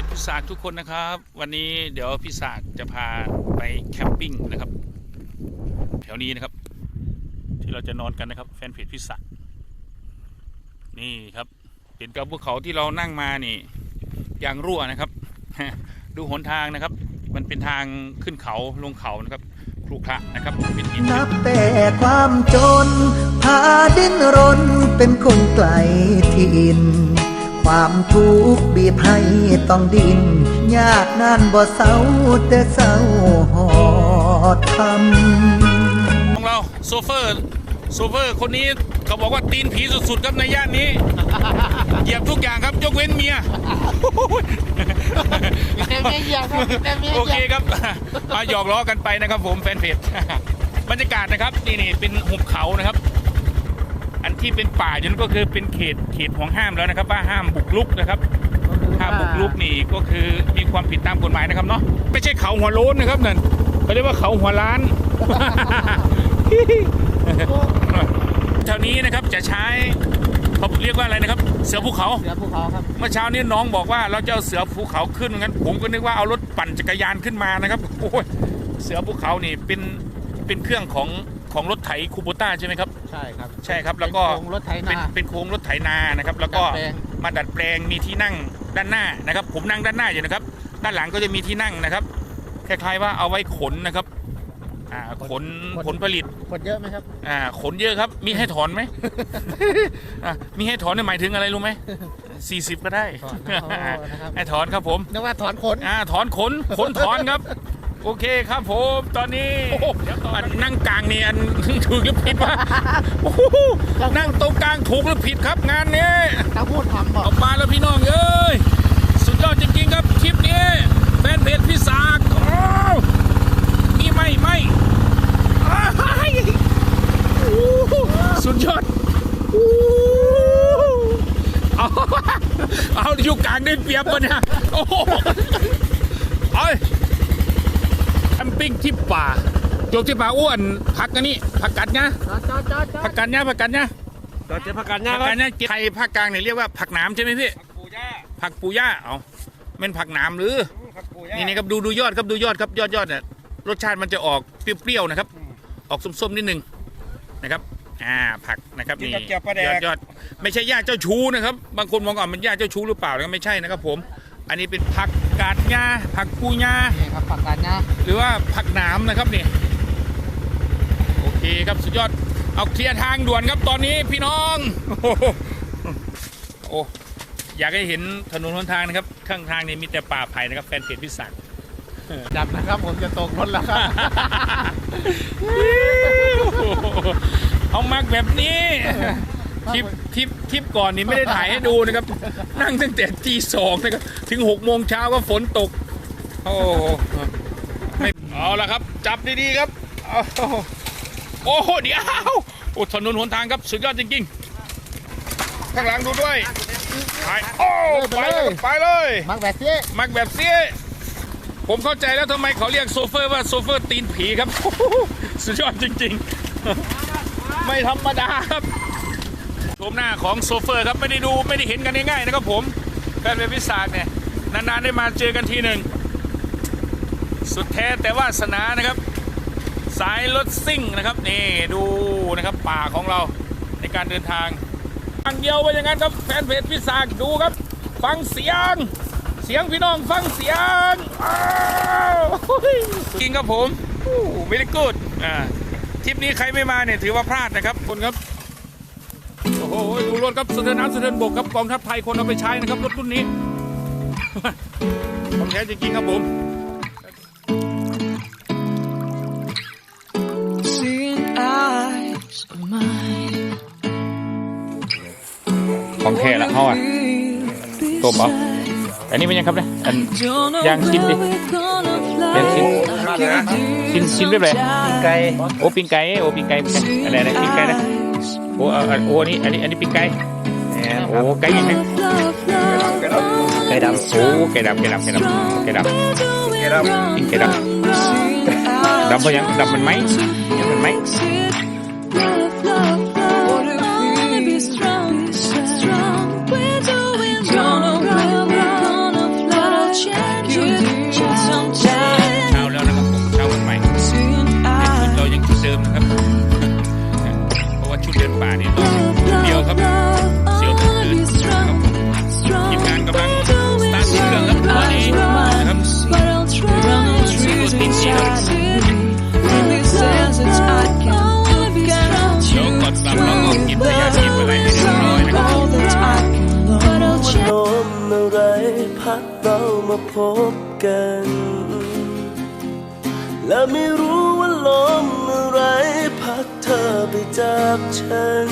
จพิศากทุกคนนะครับ วันนี้เดี๋ยวพิศากจะพาไปแคมปิ้งนะครับ แถวนี้นะครับ ที่เราจะนอนกันนะครับ แฟนเพจพิศากนี่ครับเห็นกับภูเขาที่เรานั่งมานี่ย่างรั่วนะครับ ดูหนทางนะครับ มันเป็นทางขึ้นเขาลงเขานะครับครุขระนะครับเป็นหินนับแต่ความจนพาดิ้นรนเป็นคนไกลถิ่น ความทุกข์บีบให้ต้องดินยากนานบ่เศร้าแต่เศร้าหอดทำของเราโซเฟอร์โซเฟอร์คนนี้เขาบอกว่าตีนผีสุดๆครับในย่านนี้ เหยียบทุกอย่างครับยกเว้นเมียแต่เมียเหยียบครับแต่เมียโอเหเคยียบครับมาหยอกล้อกันไปนะครับผมแฟนเพจบรรยากาศนะครับนี่นี่เป็นหุบเขานะครับอัน ที่เป็นป่าอยู่นั่นก็คือเป็นเขตเขตห่วงห้ามแล้วนะครับ ว่าห้ามบุกรุกนะครับห้ามบุกรุกนี่ก็คือมีความผิดตามกฎหมายนะครับเนาะไม่ใช่เขาหัวโล้นนะครับนั่นเขาเรียกว่าเขาหัวล้านแถวนี้นะครับจะใช้เขาเรียกว่าอะไรนะครับ เสือภูเขาเสือภูเขาครับเมื่อเช้านี้น้องบอกว่าเราจะเอาเสือภูเขาขึ้นงั้น ผมก็นึกว่าเอารถปั่นจักรยานขึ้นมานะครับโอ้ยเสือภูเขานี่เป็นเป็นเครื่องของ ของรถไถคูโบต้าใช่ไหมครับ ใช่ครับ ใช่ครับแล้วก็เป็นโครงรถไถเป็นนาเป็นโค้งรถไถนานะครับ แล้วก็ดัดแปลง มาดัดแปลงมีที่นั่งด้านหน้านะครับ ผมนั่งด้านหน้าอยู่นะครับ ด้านหลังก็จะมีที่นั่งนะครับคล้ายๆว่าเอาไว้ขนนะครับอ่าขนผลผลิตคนเยอะไหมครับ อ่าขนเยอะครับ มีให้ถอนไหม อะมีให้ถอนเนี่ยหมายถึงอะไรรู้ไหมสี่สิบก็ได้ถอนนะโอ้นะครับ ให้ถอนครับผม นึกว่าถอนขน อ่าถอนขนขนถอนครับ โอเคครับผมตอนนี้อันนั่งกลางนี่อันถูกหรือผิดวะโอ้โหนั่งตรงกลางถูกหรือผิดครับงานนี้ถ้าพูดทำบอกออกมาแล้วพี่น้องเอ้ยสุดยอดจริงๆครับคลิปนี้แฟนเพจพี่สากโอ้มีไหมไหมอ้ายโอ้โหสุดยอดโอ้โหเอาเอาอยู่กลางได้เปรียบปะเนี่ยโอ้โหเอ้ย แคมปิ้งที่ป่าโยกที่ป่าอ้วนผักกันนี่ผักกัดนะจอดจอดจอดจอผัดกกัดเนี่ยผักกัดเนี่ยเราจะพักกันผัย่ากคกัรัดเนี่ยไทยภาคกลางเนี่ยเรียกว่าผักหนามใช่ไหมพี่ปูย่าผักปูย่าเอาเป็นผักหนามหรือผักปูย่านี่นี่ครับดูดูยอดครับดูยอดครับยอดยอดเนี่ยรสชาติมันจะออกเปรี้ยวๆนะครับ ออกส้มๆนิดนึงนะครับอ่าผักนะครับนี่ยอดยอดไม่ใช่ญาติเจ้าชู้นะครับ บางคนมองว่ามันญาติเจ้าชู้หรือเปล่านะครับไม่ใช่นะครับ ผม อันนี้เป็นผัก กาดหญ้าผักปูหญ้านี่ครับปักกันนะหรือว่าผักหนามนะครับนี่โอเคครับสุดยอดเอาเคลียร์ทางด่วนครับตอนนี้พี่น้องโอ้โหโอ้อยากให้เห็นถนนหนทางนะครับ ข้างทางนี่มีแต่ป่าไผ่นะครับแฟนเพจพิศักดิ์ดับนะครับผมจะตกรถแล้วครับเอามักแบบนี้ ทริปทริปทริปก่อนนี่ไม่ได้ถ่ายให้ดูนะครับ นั่งตั้งแต่ตีสองนะครับถึงหกโมงเช้าก็ฝนตก โอ้โหไม่เอาละครับ จับดีๆครับเอาโอ้โหเดี๋ยวโอ้ถนนหนทางครับสุดยอดจริงๆข้างหลังดูด้วยไปโอ้ไปเลยไปเลยมักแบบเจ๊มักแบบเสียผมเข้าใจแล้วทำไมเขาเรียกโซเฟอร์ว่าโซเฟอร์ตีนผีครับ สุดยอดจริง ๆ ไม่ธรรมดาครับ ชมหน้าของโซเฟอร์ครับไม่ได้ดูไม่ได้เห็นกันง่ายๆนะครับผมแฟนเวพิศากเนี่ยนานๆได้มาเจอกันทีหนึ่งสุดแท้แต่ว่าสนานะครับ สายรถซิ่งนะครับนี่ดูนะครับป่าของเราในการเดินทางทางเดียวไปอย่างนั้นครับแฟนเพจพิศากดูครับ ฟังเสียง เสียงพี่น้องฟังเสียงอ้าวจริงครับผมไม่ได้กูดอ่าทริปนี้ใครไม่มาเนี่ยถือว่าพลาดนะครับคนครับ โอ้โหดูรถครับสะเทือนน้ำสะเทือนบกครับกองทัพไทยคนเอาไปใช้นะครับรถรุ่นนี้ของแท้จริงๆครับผม Seeing eyes of mine. ของแท้ละเขาอะ Tôm hả? อันนี้เป็นยังครับเนี่ยอัน Giang xin đi. Giang xin. ชิ้นชิ้นเรียบเลยไก่โอ้ปิงไก่โอ้ปิงไก่อะไรอะไรปิงไก่นะโอ้เอาเอาโอ้อันนี้อันนี้อันนี้ปิงไก่โอ้ไก่ยังไงไก่ดำโอ้ไก่ดำไก่ดำไก่ดำไก่ดำไก่ดำปิงไก่ดำดำเพราะยังดำมันไหมยังมันไหม ผู้เดินป่าเนี่ยเดียวครับเสียวตื่นครับทีมงานกำลังสตาร์ทเครื่องครับตอนนี้นะครับซีโรตินซีครับเดี๋ยวกดสับน้องกินพยาธิอะไรให้เรียบร้อยนะครับพบกัน และไม่รู้ว่าลมอะไร ธอไปจากฉัน